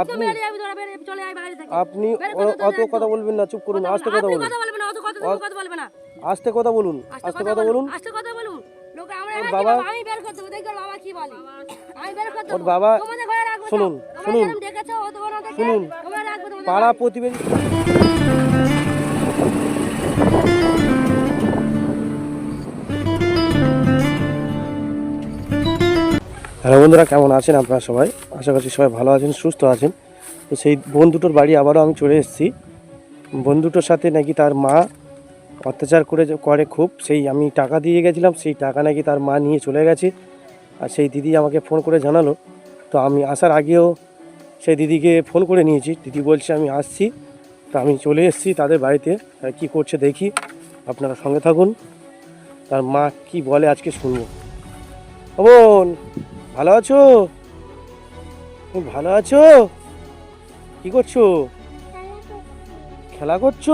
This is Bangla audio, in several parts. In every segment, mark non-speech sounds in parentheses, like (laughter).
আপনি- আপনি অত কথা বলবেন না চুপ করুন আস্তে কথা বলুন। আস্তে কথা বলুন আস্তে কথা বলুন আস্তে কথা বলুন। বাবা- আমি বের করে দেখো বাবা কি বলে? আমি বের করে ওর বাবা তোমাদের ঘরে রাখব তো? শুনুন, শুনুন। শুনুন। পাড়া। প্রতিবেশী হ্যালো বন্ধুরা, কেমন আছেন আপনারা সবাই? আশা করছি সবাই ভালো আছেন, সুস্থ আছেন। তো সেই বোন দুটোর বাড়ি আবারও আমি চলে এসেছি। বোন দুটোর সাথে নাকি তার মা অত্যাচার করে করে খুব। সেই আমি টাকা দিয়ে গেছিলাম, সেই টাকা নাকি তার মা নিয়ে চলে গেছে। আর সেই দিদি আমাকে ফোন করে জানালো। তো আমি আসার আগেও সেই দিদিকে ফোন করে নিয়েছি। দিদি বলছে, আমি আসছি। তো আমি চলে এসেছি তাদের বাড়িতে। আর কী করছে দেখি। আপনারা সঙ্গে থাকুন। তার মা কি বলে আজকে শুনব। বোন ভালো আছো? তুমি ভালো আছো? কি করছ? খেলা করছ?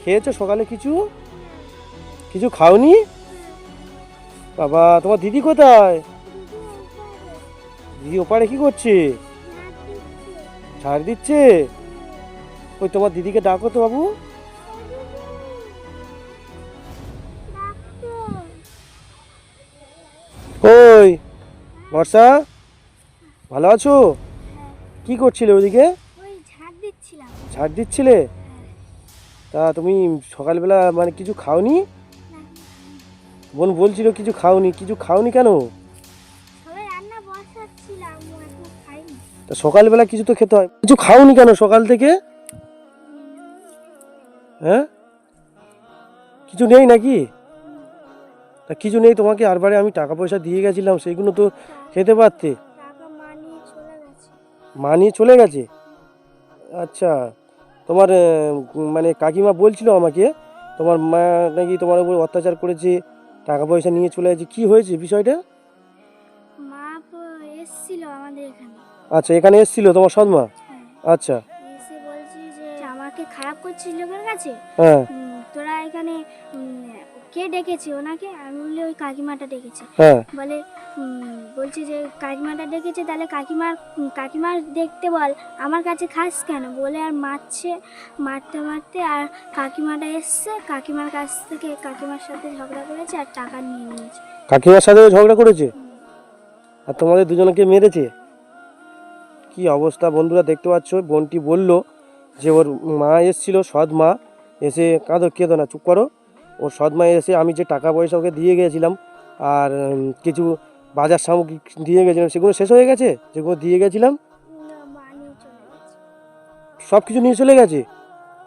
খেয়েছো সকালে কিছু? কিছু খাওনি? বাবা, তোমার দিদি কোথায়? দিদি ওপারে কি করছে? ছাড় দিচ্ছে? ওই তোমার দিদিকে ডাকো তো বাবু। ওই বর্ষা ভালো আছো? কি করছিলে ওইদিকে ওই ঝাড় দিচ্ছিলে? তা তুমি সকালবেলা মানে কিছু খাওনি? বোন বলছিল কিছু খাওনি। কিছু খাওনি কেন? তা সকালবেলা কিছু তো খেতে হয়। কিছু খাওনি কেন সকাল থেকে? হ্যাঁ? কিছু নেই নাকি? তা কিছু নেই তোমাকে আরবারে আমি টাকা পয়সা দিয়ে গেছিলাম সেইগুলো তো খেতে পারতে? টাকা মা নিয়ে চলে গেছে। আচ্ছা তোমার মানে কাকিমা বলছিল আমাকে তোমার মা নাকি তোমার উপর অত্যাচার করেছে টাকা পয়সা নিয়ে চলে গেছে কি হয়েছে বিষয়টা? মা প- আমাদের এখানে। আচ্ছা এখানে এসেছিল তোমার সৎমা? হ্যাঁ। আচ্ছা। এসে বলছি যে আমাকে খারাপ করছিস লোকের কাছে? হ্যাঁ। তোরা এখানে কে ডেকেছে ওনাকে? আমি বললে ওই কাকিমাটা ডেকেছে। হ্যাঁ। বলে বলছি যে, কাকিমাটা ডেকেছে, তাহলে কাকিমার কাকিমার দেখতে বল, আমার কাছে খাস কেন? বলে আর মারছে, মারতে মারতে, আর কাকিমাটা এসছে, কাকিমার কাছ থেকে, কাকিমার সাথে ঝগড়া করেছে আর টাকা নিয়ে নিয়েছে। কাকিমার সাথে ঝগড়া করেছে? আর তোমাদের দুজনকে মেরেছে? কি অবস্থা বন্ধুরা দেখতে পাচ্ছ? বোনটি বলল যে, ওর মা এসেছিল সৎ মা এসে কাঁদো, কেঁদো না, চুপ করো। ওর সৎ মা এসে আমি যে টাকা পয়সা ওকে দিয়ে গিয়েছিলাম, আর কিছু বাজার সামগ্রী দিয়ে গেছিলাম সেগুলো শেষ হয়ে গেছে? যেগুলো দিয়ে গেছিলাম? সব কিছু নিয়ে চলে গেছে।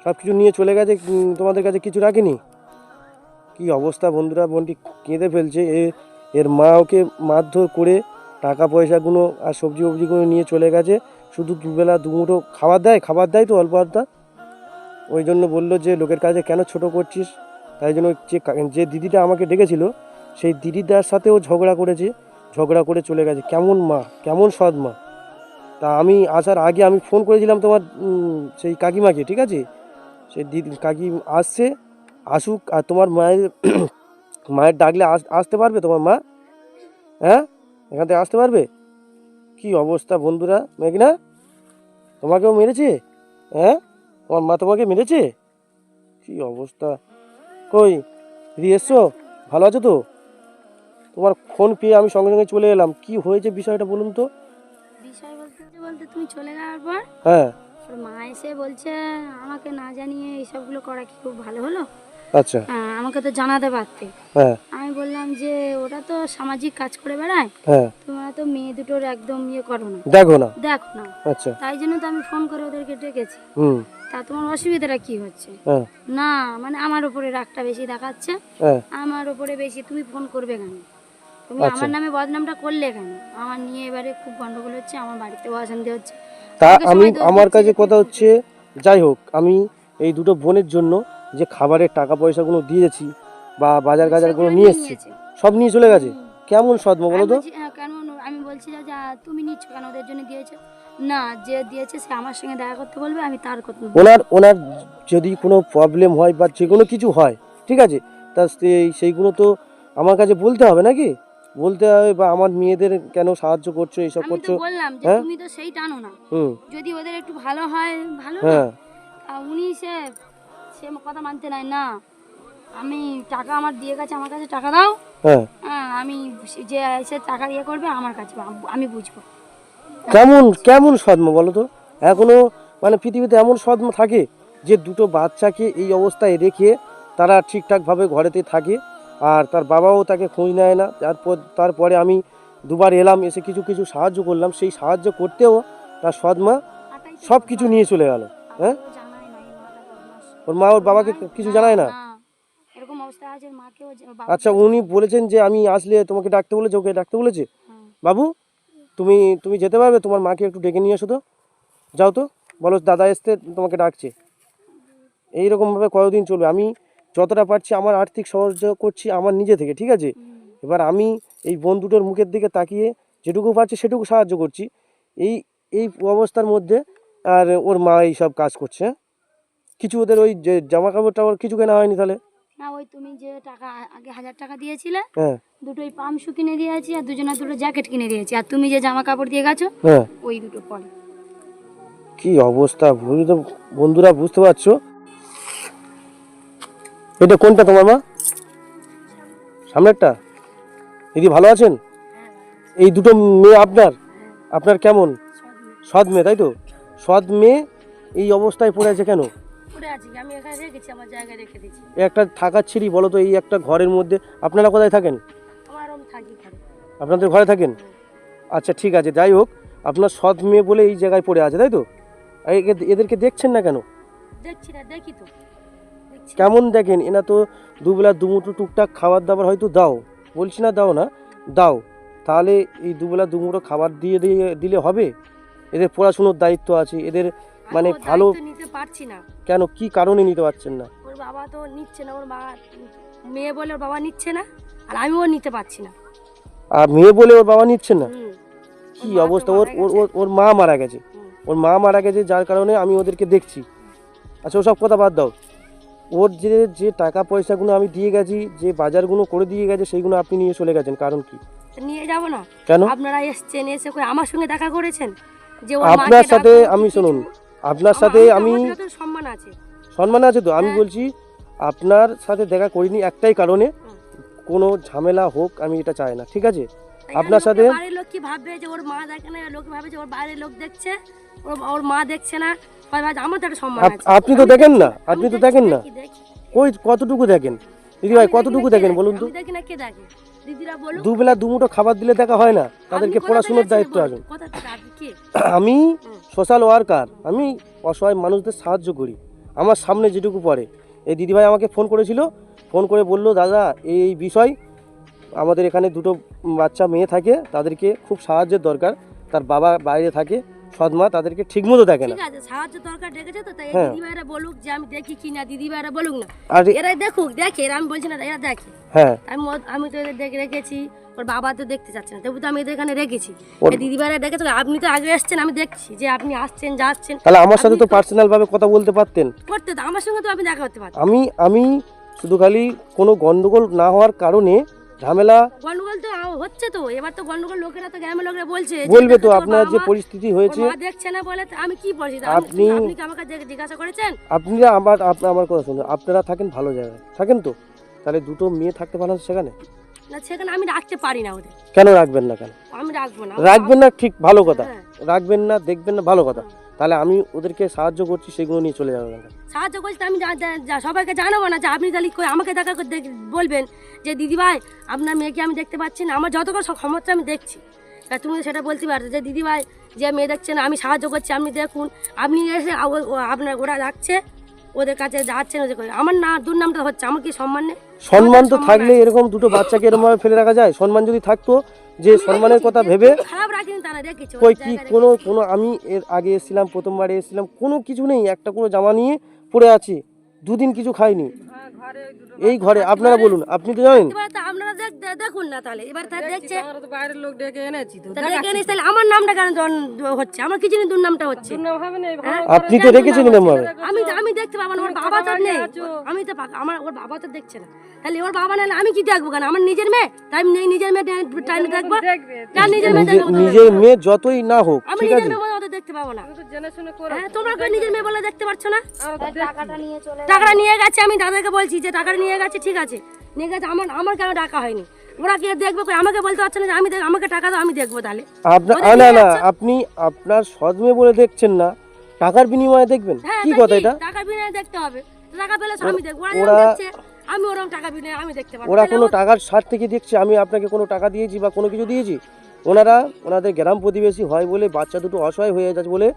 সব কিছু নিয়ে চলে গেছে তোমাদের কাছে কিছু রাখেনি? কি অবস্থা বন্ধুরা বোনটি কেঁদে ফেলছে। এ এর মা ওকে মারধর করে টাকা পয়সাগুলো আর সবজি ফবজিগুলো নিয়ে চলে গেছে। শুধু দুবেলা দুমুঠো খাবার দেয়? খাবার দেয় তো অল্প আধটা? ওই জন্য বলল যে লোকের কাছে কেন ছোট করছিস? তাই জন্য যে যে দিদিটা আমাকে ডেকেছিল সেই দিদিটার সাথেও ঝগড়া করেছে। ঝগড়া করে চলে গেছে। কেমন মা? কেমন সৎ মা? তা আমি আসার আগে আমি ফোন করেছিলাম তোমার সেই কাকিমাকে, ঠিক আছে? সেই দিদি কাকি আসছে, আসুক, আর তোমার মায়ের (coughs) মায়ের ডাকলে আস- আসতে পারবে তোমার মা? হ্যাঁ? এখান থেকে আসতে পারবে? কি অবস্থা বন্ধুরা, মেঘনা? তোমাকেও মেরেছে? হ্যাঁ? তোমার মা তোমাকে মেরেছে? কি অবস্থা? কই দিদি এসছো? ভালো আছো তো? তোমার ফোন পেয়ে আমি সঙ্গে সঙ্গে চলে এলাম। কি হয়েছে বিষয়টা বলুন তো? বিষয় বলতে বলতে তুমি চলে যাওয়ার পর হ্যাঁ। মা এসে বলছে আমাকে না জানিয়ে এইসবগুলো করা কি খুব ভালো হলো? আচ্ছা। আমাকে তো জানাতে পারতে। হ্যাঁ। আমি বললাম যে ওরা তো সামাজিক কাজ করে বেড়ায়। হ্যাঁ। তোমরা তো মেয়ে দুটোর একদম ইয়ে করো না। দেখো না। দেখো না। আচ্ছা। তাই জন্য তো আমি ফোন করে ওদেরকে ডেকেছি। হুম। তা তোমার অসুবিধাটা কি হচ্ছে? হ্যাঁ। না মানে আমার উপরে রাগটা বেশি দেখাচ্ছে। আমার উপরে বেশি তুমি ফোন করবে কেন? তুমি আচ্ছা। আমার নামে বদনামটা করলে কেন? আমার নিয়ে এবারে খুব গন্ডগোল হচ্ছে আমার বাড়িতেও অশান্তি হচ্ছে। তা আমি আমার কাছে কথা হচ্ছে যাই হোক আমি এই দুটো বোনের জন্য যে খাবারের টাকা পয়সাগুলো দিয়েছি বা বাজার গাজারগুলো নিয়ে এসেছি সব নিয়ে চলে গেছে। কেমন সদমা বলো তো? কেন? আমি বলছি যে তুমি নিচ্ছ কেন? ওদের জন্য দিয়েছ? না যে দিয়েছে সে আমার সঙ্গে দেখা করতে বলবে আমি তার কথা ওনার ওনার যদি কোনো প্রবলেম হয় বা যে কোনো কিছু হয় ঠিক আছে? তা সেইগুলো তো আমার কাছে বলতে হবে নাকি? বলতে হবে বা আমার মেয়েদের কেন সাহায্য করছ এইসব করছ? বললাম যে হ্যাঁ? তুমি তো সেই টানো না। হুম। যদি ওদের একটু ভালো হয় ভালো না? হ্যাঁ। আর উনি সে সে কথা মানতে নাই না। আমি টাকা আমার দিয়ে গেছে আমার কাছে টাকা দাও। হ্যাঁ। হ্যাঁ আমি যে এসে টাকা দিয়ে করবে আমার কাছে আম- আমি বুঝব। কেমন কেমন সদ্ম বলো তো? এখনও মানে পৃথিবীতে এমন সদ্ম থাকে যে দুটো বাচ্চাকে এই অবস্থায় রেখে তারা ঠিকঠাকভাবে ঘরেতে থাকে। আর তার বাবাও তাকে খোঁজ নেয় না। তারপর তারপরে আমি দুবার এলাম এসে কিছু কিছু সাহায্য করলাম। সেই সাহায্য করতেও তার সৎমা সব কিছু নিয়ে চলে গেল হ্যাঁ? ওর মা ওর বাবাকে কিছু জানায় না? আচ্ছা উনি বলেছেন যে আমি আসলে তোমাকে ডাকতে বলেছে ওকে ডাকতে বলেছে? হ্যাঁ। বাবু তুমি তুমি যেতে পারবে? তোমার মাকে একটু ডেকে নিয়ে এসো তো। যাও তো বলো দাদা এসতে তোমাকে ডাকছে। এইরকমভাবে কতদিন চলবে? আমি যতটা পারছি আমার আর্থিক সাহায্য করছি আমার নিজে থেকে ঠিক আছে? এবার আমি এই বোন দুটোর মুখের দিকে তাকিয়ে যেটুকু পারছি সেটুকু সাহায্য করছি। এই এই অবস্থার মধ্যে আর ওর মা এই সব কাজ করছে? কিছু ওদের ওই যে জামা কাপড় টাপড় কিছু কেনা হয়নি তাহলে? না ওই তুমি যে টাকা আগে হাজার টাকা দিয়েছিলে হ্যাঁ। দুটোই পামশু কিনে দিয়েছি আর দুজনের দুটো জ্যাকেট কিনে দিয়েছি। আর তুমি যে জামা কাপড় দিয়ে গেছো হ্যাঁ। ওই দুটো পরে। কি অবস্থা বন্ধুরা বুঝতে পারছ? এটা কোনটা তোমার মা? সামনেরটা? দিদি ভালো আছেন? এই দুটো মেয়ে আপনার? আপনার কেমন? সৎ মেয়ে তাই তো? সৎ মেয়ে এই অবস্থায় পড়ে আছে কেন? একটা থাকার ছিঁড়ি বলো তো এই একটা ঘরের মধ্যে। আপনারা কোথায় থাকেন? আপনাদের ঘরে থাকেন? আচ্ছা ঠিক আছে যাই হোক। আপনার সৎ মেয়ে বলে এই জায়গায় পড়ে আছে তাই তো? এদেরকে দেখছেন না কেন? দেখছি না দেখি তো। কেমন দেখেন? এনা তো দুবেলা দুমুঠো টুকটাক খাবার দাবার হয়তো দাও। বলছি না দাও না দাও। তাহলে এই দুবেলা দুমুঠো খাবার দিয়ে দিয়ে দিলে হবে? এদের পড়াশুনোর দায়িত্ব আছে এদের মানে ভালো নিতে পারছি না। কেন? কি কারণে নিতে পারছেন না? ওর বাবা তো নিচ্ছে না ওর মা মেয়ে বলে ওর বাবা নিচ্ছে না আর আমিও নিতে পারছি না। আর মেয়ে বলে ওর বাবা নিচ্ছেন না। কি অবস্থা? ওর ওর- ওর মা মারা গেছে। ওর মা মারা গেছে যার কারণে আমি ওদেরকে দেখছি। আচ্ছা ওসব কথা বাদ দাও। ওর যে যে টাকা পয়সাগুলো আমি দিয়ে গেছি যে বাজারগুলো করে দিয়ে গেছে সেইগুলো আপনি নিয়ে চলে গেছেন কারণ কি? নিয়ে যাব না। কেন? আপনারা এসছেন এসে করে আমার সঙ্গে দেখা করেছেন? যে আপনার সাথে আমি শুনুন আপনার সাথে আমি সম্মান আছে। সম্মান আছে তো? আমি হ্যাঁ। বলছি আপনার সাথে দেখা করিনি একটাই কারণে কোনো ঝামেলা হোক আমি এটা চাই না ঠিক আছে? আপনার সাথে- বাড়ির লোক কি ভাববে যে ওর মা দেখে না? লোক ভাবে যে ওর বাইরের লোক দেখছে? ওর মা দেখছে না? আমার তো একটা সম্মান আছে। আপনি তো দেখেন না? আপনি তো দেখেন না? দেখি। কতটুকু দেখেন? দিদি ভাই কতটুকু দেখেন বলুন তো? আমি দেখি না কে দেখে? দিদিরা বলুন দুবেলা দুমুঠো খাবার দিলে দেখা হয় না? তাদেরকে পড়াশোনার দায়িত্ব? আছে (clears throat) আমি সোশ্যাল ওয়ার্কার আমি অসহায় মানুষদের সাহায্য করি। আমার সামনে যেটুকু পড়ে। এই দিদিভাই আমাকে ফোন করেছিল। ফোন করে বলল দাদা এই বিষয় আমাদের এখানে দুটো বাচ্চা মেয়ে থাকে তাদেরকে খুব সাহায্যের দরকার। তার বাবা বাইরে থাকে সদমা তাদেরকে ঠিকমতো দেখে না। ঠিক আছে সাহায্য দরকার ডেকেছে তো তাই হ্যাঁ। দিদি বলুক যে আমি দেখি কি না দিদি ভাইরা বলুক না। আর এরা দেখুক দেখে এরা আমি বলছি না এরা দেখে। হ্যাঁ। আমি আমি তো এদের দেখে রেখেছি ওর বাবা তো দেখতে চাচ্ছে না তবু তো আমি এদের এখানে রেখেছি। ওর- এই দিদি ভাইরা দেখেছে আপনি তো আগে এসছেন আমি দেখছি যে আপনি আসছেন যাচ্ছেন। তাহলে আমার সাথে তো তো- পার্সোনাল ভাবে কথা বলতে পারতেন। করতে তো আমার সঙ্গে তো আপনি দেখা করতে পারতেন। আমি আমি শুধু খালি কোনো গন্ডগোল না হওয়ার কারণে ঝামেলা? গন্ডগোল তো হচ্ছে তো। এবার তো গন্ডগোল লোকেরা তো গ্রামের লোকেরা বলছে বলবে তো আপনার যে পরিস্থিতি হয়েছে। দেখছে না বলে আমি কি বলছি? আপনি- আপনি আপনি আমাকে জিজ্ঞাসা করেছেন? আপনারা আমার আপনি আমার কথা শুনুন আপনারা থাকেন ভালো জায়গায়। থাকেন তো? তাহলে দুটো মেয়ে থাকতে পারেন সেখানে? না সেখানে আমি রাখতে পারি না ওদের। কেন রাখবেন না কেন? আমি রাখব না। রাখবেন না ঠিক ভালো কথা। হ্যাঁ। রাখবেন না দেখবেন না ভালো কথা। তাহলে আমি ওদেরকে সাহায্য করছি, সেগুলো নিয়ে চলে যাবে সাহায্য করছি, আমি সবাইকে জানাব না, যে আপনি তাহলে আমাকে দেখা বলবেন যে, দিদি ভাই, আপনার মেয়েকে আমি দেখতে পাচ্ছি না, আমার যতক্ষণ ক্ষমতা আমি দেখছি। তা তুমি সেটা বলতে পারো, যে, দিদি ভাই, যে মেয়ে দেখছেন আমি সাহায্য করছি, আপনি দেখুন, আপনি এসে আপনার ওরা রাখছে ওদের কাছে যাচ্ছেন ওদের করে। আমার না দুর্নামটা হচ্ছে আমার কি সম্মান নেই? সম্মান তো থাকলে এরকম দুটো বাচ্চাকে এরকম ভাবে ফেলে রাখা যায়? সম্মান যদি থাকতো যে সম্মানের কথা ভেবে খারাপ রাখিনি তারা দেখেছ কই কি কোনো কোনো আমি এর আগে এসেছিলাম প্রথমবারে এসেছিলাম কোনো কিছু নেই একটা কোনো জামা নিয়ে পড়ে আছি। দুদিন কিছু খায়নি এই ঘরে আপনারা বলুন আপনি তো জানেন। আপনারা দেখুন না তাহলে এবার তাহলে দেখছে বাইরের লোক ডেকে এনেছি তো দেখে নিস তাহলে আমার নামটা কেন হচ্ছে? আমার কিছু দুর্নামটা হচ্ছে। ভালো আপনি তো রেখেছেন আমি আমি দেখতে পাবো না ওর বাবা তো নেই। আমি তো আমার ওর বাবা তো দেখছে না। তাহলে ওর বাবা নাহলে আমি কি দেখব কেন? আমার নিজের মেয়ে? তাই নিজের মেয়ে টাইমে দেখব? নিজের মেয়ে যতই না হোক আমি ঠিক আছে? পাবো না। হ্যাঁ তোমরা নিজের মেয়ে বলে দেখতে পাচ্ছ না? টাকাটা নিয়ে চলে টাকাটা নিয়ে গেছে আমি দাদাকে বলছি যে টাকাটা নিয়ে গেছে ঠিক আছে। নিয়ে গেছে আমার আমার কেন টাকা হয়নি? ওরা কি দেখবে আমাকে বলতে পারছে না যে আমি আমাকে টাকা দাও আমি দেখব তাহলে। আপনার ওদের আ, না না আপনি আপনার সৎ মেয়ে বলে দেখছেন না। টাকার বিনিময়ে দেখবেন। হ্যাঁ কি কথা এটা? টাকা বিনিময়ে দেখতে হবে। টাকা পেলে আমি দেখব। ওরা ওরা- যেরকম দেখছে আমি ওরকম টাকা বিনিময়ে আমি দেখতে পাবো ওরা কোনো টাকার স্বার্থে কি দেখছে? আমি আপনাকে কোনো টাকা দিয়েছি বা কোনো কিছু দিয়েছি? ওনারা, ওনাদের গ্রাম প্রতিবেশী হয় বলে বাচ্চা দুটো অসহায় হয়ে যাচ্ছে বলে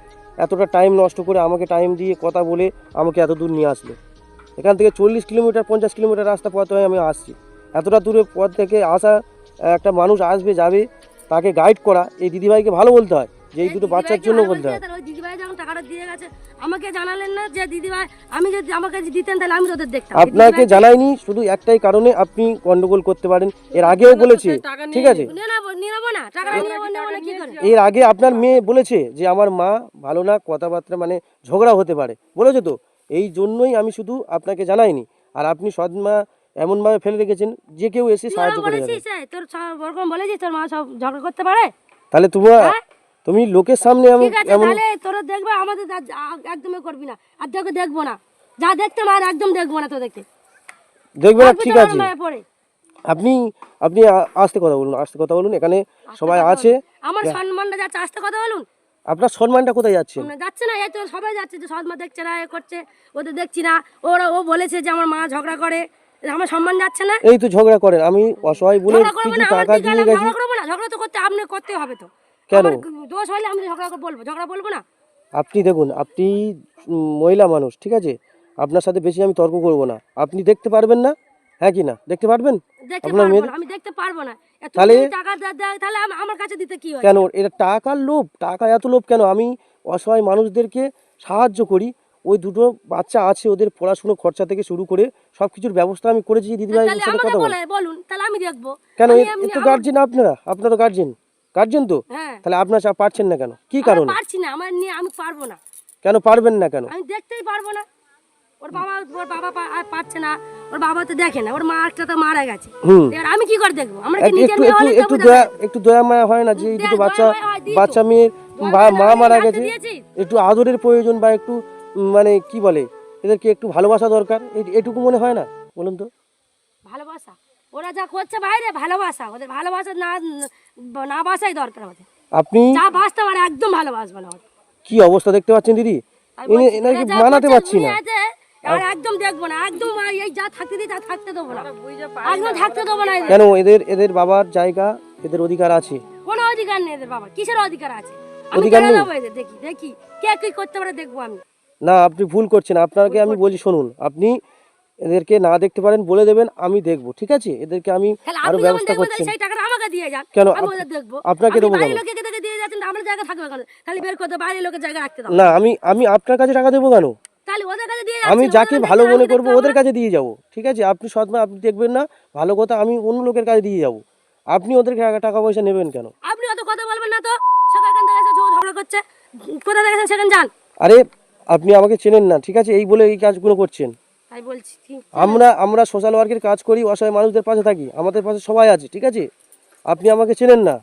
এতটা টাইম নষ্ট করে আমাকে টাইম দিয়ে কথা বলে আমাকে এত দূর নিয়ে আসলো। এখান থেকে চল্লিশ কিলোমিটার, পঞ্চাশ কিলোমিটার রাস্তা পথ হয়ে আমি আসছি। এতটা দূরে পথ থেকে আসা একটা মানুষ আসবে, যাবে, তাকে গাইড করা, এই দিদিভাইকে ভালো বলতে হয়। যে এই দুটো বাচ্চার জন্য বলতে ওই দিদিভাই যখন টাকাটা দিয়ে গেছে আমাকে জানালেন না যে দিদিভাই আমি যদি আমাকে যদি দিতেন তাহলে আমি তোদের দেখতাম। আপনাকে জানাইনি শুধু একটাই কারণে আপনি গন্ডগোল করতে পারেন। এর আগেও বলেছে ঠিক আছে? এর আগে আপনার মেয়ে বলেছে যে আমার মা ভালো না কথাবার্তা মানে ঝগড়া হতে পারে বলেছে তো? এই জন্যই আমি শুধু আপনাকে জানাইনি। আর আপনি সৎ মা এমনভাবে ফেলে রেখেছেন যে কেউ এসে সাহায্য করে যাবে। তোর সব ওরকম তোর মা সব ঝগড়া করতে পারে? তাহলে তোমার? তুমি লোকের সামনে ঠিক আছে এমন তাহলে তোরা দেখবে আমাদের একদমই করবি না। আর তোকে দেখব না। যা দেখতে মার একদম দেখব না দেখবে না ঠিক আছে। আপনি আপনি আ- আস্তে কথা বলুন আস্তে কথা বলুন। এখানে সবাই আছে। আমার সম্মানটা যাচ্ছে আসতে কথা বলুন। আপনার সম্মানটা কোথায় আমরা যাচ্ছে না এই তো সবাই যাচ্ছে যে সৎ মা দেখছে না এ করছে ওদের দেখছি না। ওরা ও বলেছে যে আমার মা ঝগড়া করে। আমার সম্মান যাচ্ছে না? এই তো ঝগড়া করেন। আমি অসহায় বলে ঝগড়া করব কিছু না আমার টাকা দিকে দিয়ে গেছি। ঝগড়া করব না ঝগড়া তো করতে আপনি করতে হবে তো। কেন? দোষ হলে আমি ঝগড়া করে বলব ঝগড়া বলব না। আপনি দেখুন আপনি মহিলা মানুষ ঠিক আছে? আপনার সাথে বেশি আমি তর্ক করব না। আপনি দেখতে পারবেন না? হ্যাঁ কি না? দেখতে পারবেন? আপনার না আমি দেখতে পারব না। তাহলে- টাকা তাহলে আমার কাছে দিতে কি হয় কেন এটা টাকার লোভ। টাকা এত লোভ কেন? আমি অসহায় মানুষদেরকে সাহায্য করি। ওই দুটো বাচ্চা আছে ওদের পড়াশুনো খরচা থেকে শুরু করে সব কিছুর ব্যবস্থা আমি করেছি। দিদিভাই কথা বলে বলুন তাহলে আমি দেখব। কেন? তো গার্জেন আপনারা আপনারা গার্জেন গার্জেন তো হ্যাঁ। তাহলে আপনার চা পারছেন না কেন? কি কারণে? পারছি না আমার নিয়ে আমি পারব না। কেন পারবেন না কেন? আমি দেখতেই পারব না। ওর বাবা ওর বাবা পা- আর পারছে না ওর বাবা তো দেখে না ওর মা একটা তো মারা গেছে। হুম। এবার আমি কি করে দেখব? আমরা কি এক- নিজের একটু মেয়ে হলে একটু দয়া একটু দয়া মায়া হয় না যে এই দুটো দয়া বাচ্চা মায়া হয়, দিই তো। বাচ্চা মেয়ের দয়া বা- মায়া মা মারা গেছে? একটু আদরের প্রয়োজন বা একটু উম, মানে কি বলে এদেরকে একটু ভালোবাসা দরকার এই- এটুকু মনে হয় না? বলুন তো। ওরা যা করছে বাইরে ভালোবাসা ওদের ভালোবাসা না না বাসাই দরকার ওদের আপনি যা বাসতে পারে একদম ভালোবাসবে না কি অবস্থা দেখতে পাচ্ছেন দিদি? এনাকে মানাতে পারছি না। আর একদম দেখব না একদম এই যা থাকতে দিই তা থাকতে দেবো না। একদম থাকতে দেবো না এদের। কেন এদের এদের বাবার জায়গা এদের অধিকার আছে? কোনো অধিকার নেই এদের বাবা কিসের অধিকার আছে? অধিকার নেই? দেখি দেখি কে কি করতে পারে দেখব আমি। না আপনি ভুল করছেন আপনাকে আমি বলছি শুনুন আপনি এদেরকে না দেখতে পারেন বলে দেবেন আমি দেখব ঠিক আছে? এদেরকে আমি আরও ব্যবস্থা যান। কেন? আপনাকে দেবো না আমি আমি আপনার কাছে টাকা দেবো কেন? আমি যাকে ভালো মনে করব ওদের কাছে দিয়ে যাব ঠিক আছে? আপনি সৎমা আপনি দেখবেন না ভালো কথা আমি অন্য লোকের কাছে দিয়ে যাব। আপনি ওদের টাকা- পয়সা নেবেন কেন? আপনি অত কথা বলবেন না তো। ঝগড়া করছে। কোথা থেকে সেখানে যান? আরে আপনি আমাকে চেনেন না ঠিক আছে? এই বলে এই কাজগুলো করছেন। আমরা আমরা সোশ্যাল ওয়ার্কের কাজ করি অসহায় মানুষদের পাশে থাকি আমাদের পাশে সবাই আছে ঠিক আছে? আপনি আমাকে চেনেন না।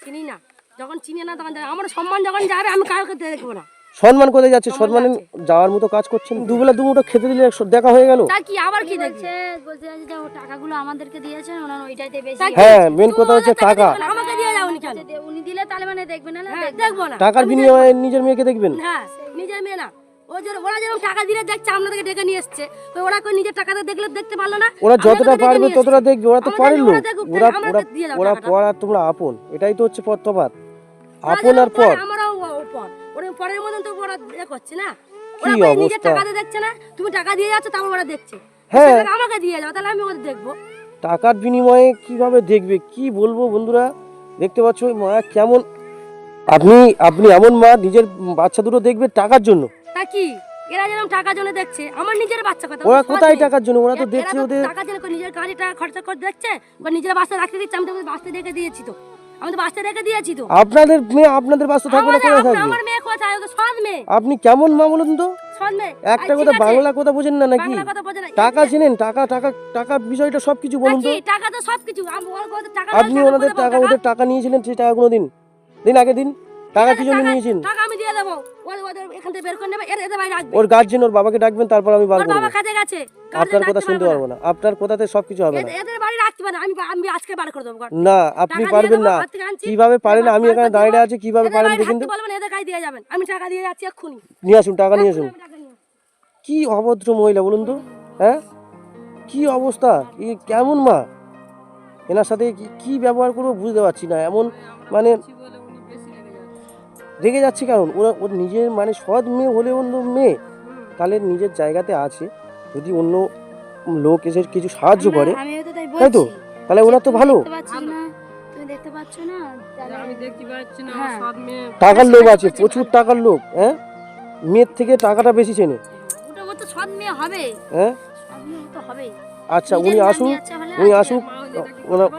চিনি না। যখন চিনি না তখন আমার সম্মান যখন যাবে আমি কাউকে দেখব না। সম্মান কোথায় যাচ্ছে? সম্মানে যাওয়ার মতো কাজ করছেন দুবেলা দুমুটো খেতে দিলে দেখা হয়ে গেল? তা কি আবার কি দেখছে বলছে বলছে যে ও টাকাগুলো আমাদেরকে দিয়েছেন ওনার ওইটাইতে বেশি। হ্যাঁ মেন কথা হচ্ছে টাকা। আমাকে দিয়ে যাওনি কেন? উনি দিলে তাহলে মানে দেখবে না না হ্যাঁ, দেখব না। টাকার বিনিময়ে নিজের মেয়েকে দেখবেন? হ্যাঁ নিজের মেয়ে না। ওরা যেরকম টাকা দিলে দেখছে আপনাদেরকে ডেকে নিয়ে এসছে। তো ওরা কই নিজের টাকাতে দেখলে দেখতে পারল না? ওরা যতটা পারবে ততটা দেখবে ওরা তো আমাদের- লোক ওরা দিয়ে। পর আর তোমরা আপন এটাই তো হচ্ছে তফাৎ আপন আর পর। আমরাও ও- ও পর। ওরা পরের মতন তো ওরা এ করছে না? ওরা কই নিজের টাকাতে দেখছে না? তুমি টাকা দিয়ে যাচ্ছ তারপর ওরা দেখছে। হ্যাঁ। আমাকে দিয়ে যাও তাহলে আমি ওদের দেখব। টাকার বিনিময়ে কীভাবে দেখবে কি বলব বন্ধুরা? দেখতে পাচ্ছ ওই মা কেমন। আপনি আপনি এমন মা নিজের বাচ্চা দুটো দেখবে টাকার জন্য। তা কি? এরা যেরকম টাকার জন্য দেখছে আমার নিজের বাচ্চা কথা। ওরা কোথায় টাকার জন্য? ওরা তো দেখছে ওদের। টাকার জন্য নিজের কাজে টাকা খরচা করে দেখছে বা নিজের বাচ্চা রাখতে দিচ্ছে আমি তো রেখে দিয়েছি তো। আমি তো রেখে দিয়েছি তো। আপনাদের মেয়ে আপনাদের থাকবে না কোথায় আপনি- থাকবে? আমার মেয়ে কোথায়? সৎ মেয়ে। আপনি কেমন মা বলুন তো? একটা কথা বাংলা কথা বোঝেন না নাকি? বাংলা কথা বোঝে না। টাকা চিনেন? টাকা টাকা টাকা বিষয়টা সবকিছু বলুন তো। টাকা তো সবকিছু। আমি ওর টাকা আপনি টাকা ওনাদের টাকা ওদের টাকা নিয়েছিলেন সেই টাকা কোনো দিন দিন আগে দিন। টাকা কি জন্য নিয়েছেন? টাকা আমি দিয়ে দেবো। ওদের ওদের এখান থেকে বের করে নেবে। এর এদের বাইরে রাখবে ওর গার্জেন ওর বাবাকে ডাকবেন তারপর আমি বার করব বাবা কাজে গেছে। আপনার কথা শুনতে পারব না। আপনার কথাতে সব কিছু হবে না। এদের- বাড়ি রাখতে পারে আমি আমি আজকে বার করে দেবো। না আপনি পারবেন না। কীভাবে পারেন? আমি এখানে দাঁড়িয়ে আছি কীভাবে পারেন দেখুন তো। বলবেন এদের গায়ে দিয়ে যাবেন। আমি টাকা দিয়ে যাচ্ছি এক্ষুনি। নিয়ে আসুন টাকা নিয়ে আসুন। কি অভদ্র মহিলা বলুন তো হ্যাঁ? কি অবস্থা? কি কেমন মা? এনার সাথে কি- কি ব্যবহার করব বুঝতে পারছি না। এমন মানে রেগে যাচ্ছে কারণ ওরা ওর নিজের মানে সৎ মেয়ে হলে অন্য মেয়ে তাহলে নিজের জায়গাতে আছে। যদি অন্য লোক এসে কিছু সাহায্য করে তাই তাই তো? তাহলে ওনার তো ভালো। দেখতে পাচ্ছ না? তুমি দেখতে পাচ্ছ না? তাহলে আমি দেখতে পাচ্ছি না হ্যাঁ। টাকার লোক আছে প্রচুর টাকার লোক হ্যাঁ? মেয়ের থেকে টাকাটা বেশি চেনে। হ্যাঁ? আচ্ছা উনি আসুন হলে উনি। আসুক।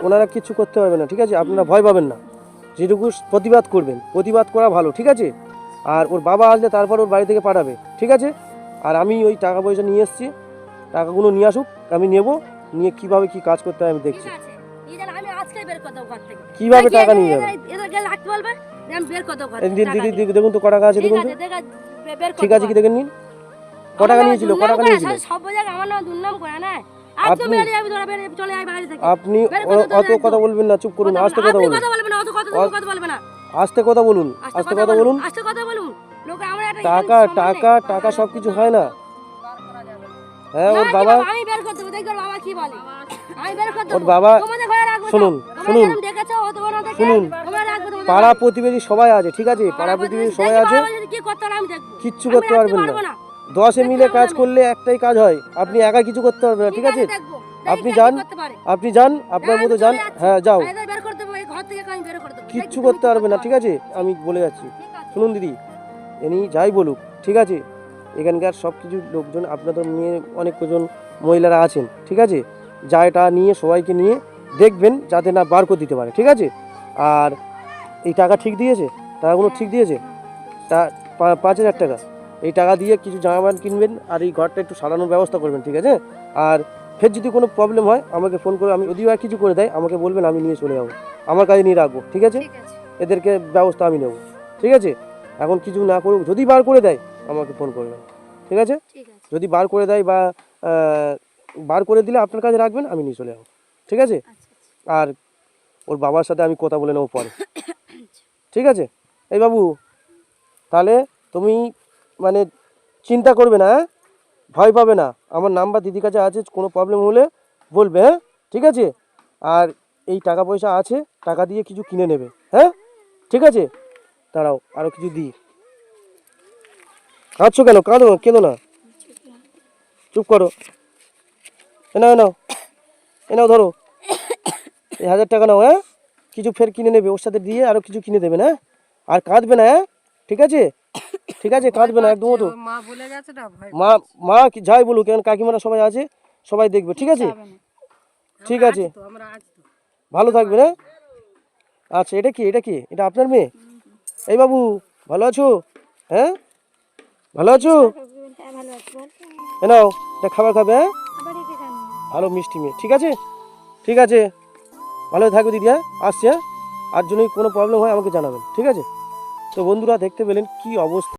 ওনারা কিছু করতে পারবে না ঠিক আছে? আপনারা ভয় পাবেন না। যেটুকু প্রতিবাদ করবেন প্রতিবাদ করা ভালো ঠিক আছে? আর ওর বাবা আসলে তারপর ওর বাড়ি থেকে পাঠাবে ঠিক আছে? আর আমি ওই টাকা পয়সা নিয়ে এসেছি টাকাগুলো নিয়ে আসুক আমি নেব নিয়ে কীভাবে কি কাজ করতে হয় আমি দেখছি। কীভাবে টাকা নিয়ে যাবে? দিদি দিদি দেখুন তো ক টাকা আছে দেখুন ঠিক আছে কি। দেখেন নিন? ক টাকা আমার নিয়েছিল ক টাকা করে, নিয়েছিল? সব- জায়গায় আমার নাম দুর্নাম করে না আজকে আপনি- আপনি অত কথা বলবেন না চুপ করুন আস্তে কথা বলুন। আস্তে কথা বলুন আস্তে কথা বলুন টাকা টাকা টাকা সব কিছু হয় না। হ্যাঁ ওর বাবা ওর বাবা শুনুন, শুনুন। শুনুন। পাড়া। প্রতিবেশী সবাই আছে ঠিক আছে? পাড়া প্রতিবেশী সবাই আছে। কিচ্ছু করতে পারবেন না। দশে মিলে কাজ করলে একটাই কাজ হয়। আপনি একা কিছু করতে পারবেন না ঠিক আছে আপনি যান। আপনি যান আপনার মতো যান। হ্যাঁ যাও। কিচ্ছু করতে পারবে না ঠিক আছে? আমি বলে যাচ্ছি। শুনুন দিদি এনি যাই বলুক ঠিক আছে? এখানকার সব কিছু লোকজন আপনাদের নিয়ে অনেক কজন মহিলারা আছেন ঠিক আছে? যা এটা নিয়ে সবাইকে নিয়ে দেখবেন যাতে না বার করে দিতে পারে ঠিক আছে? আর এই টাকা ঠিক দিয়েছে? টাকাগুলো ঠিক দিয়েছে? তা পাঁচ হাজার টাকা। এই টাকা দিয়ে কিছু জামা প্যান্ট কিনবেন আর এই ঘরটা একটু সারানোর ব্যবস্থা করবেন ঠিক আছে? আর ফের যদি কোনো প্রবলেম হয় আমাকে ফোন করে আমি যদি আর কিছু করে দেয় আমাকে বলবেন আমি নিয়ে চলে যাব। আমার কাছে নিয়ে রাখব ঠিক আছে? এদেরকে ব্যবস্থা আমি নেব ঠিক আছে? এখন কিছু না করুক যদি বার করে দেয় আমাকে ফোন করবেন ঠিক আছে? যদি বার করে দেয় বা বার করে দিলে আপনার কাছে রাখবেন আমি নিয়ে চলে যাব ঠিক আছে? আচ্ছা। আর ওর বাবার সাথে আমি কথা বলে নেব পরে (coughs) ঠিক আছে? এই বাবু তাহলে তুমি মানে চিন্তা করবে না হ্যাঁ? ভয় পাবে না। আমার নাম্বার দিদির কাছে আছে, কোনো প্রবলেম হলে বলবে হ্যাঁ? ঠিক আছে? আর এই টাকা পয়সা আছে, টাকা দিয়ে কিছু কিনে নেবে হ্যাঁ? ঠিক আছে? দাঁড়াও আরও কিছু দিই। কাঁদছো কেন? কাঁদো কেঁদো না। চুপ করো। এ নাও এ নাও। এ নাও, ধরো। এই হাজার টাকা নাও হ্যাঁ? কিছু ফের কিনে নেবে, ওর সাথে দিয়ে আরও কিছু কিনে দেবে না আর কাঁদবে না হ্যাঁ? ঠিক আছে? ঠিক আছে কাঁদবে না একদম তো মা বলে গেছে না ভয় মা মা কি যাই বলুক কেন কাকিমারা সবাই আছে সবাই দেখবে ঠিক আছে? ঠিক আছে। আছি তো আমরা আছি তো। ভালো থাকবে হ্যাঁ আচ্ছা এটা কি এটা কি? এটা আপনার মেয়ে? এই বাবু ভালো আছো? হ্যাঁ? ভালো আছো? হ্যাঁ নাও এটা খাবার খাবে হ্যাঁ? ভালো মিষ্টি মেয়ে ঠিক আছে? ঠিক আছে। ভালো থাকবে দিদি হ্যাঁ? আসছে হ্যাঁ? আর যদি কোনো প্রবলেম হয় আমাকে জানাবেন ঠিক আছে? তো বন্ধুরা দেখতে পেলেন কি অবস্থা।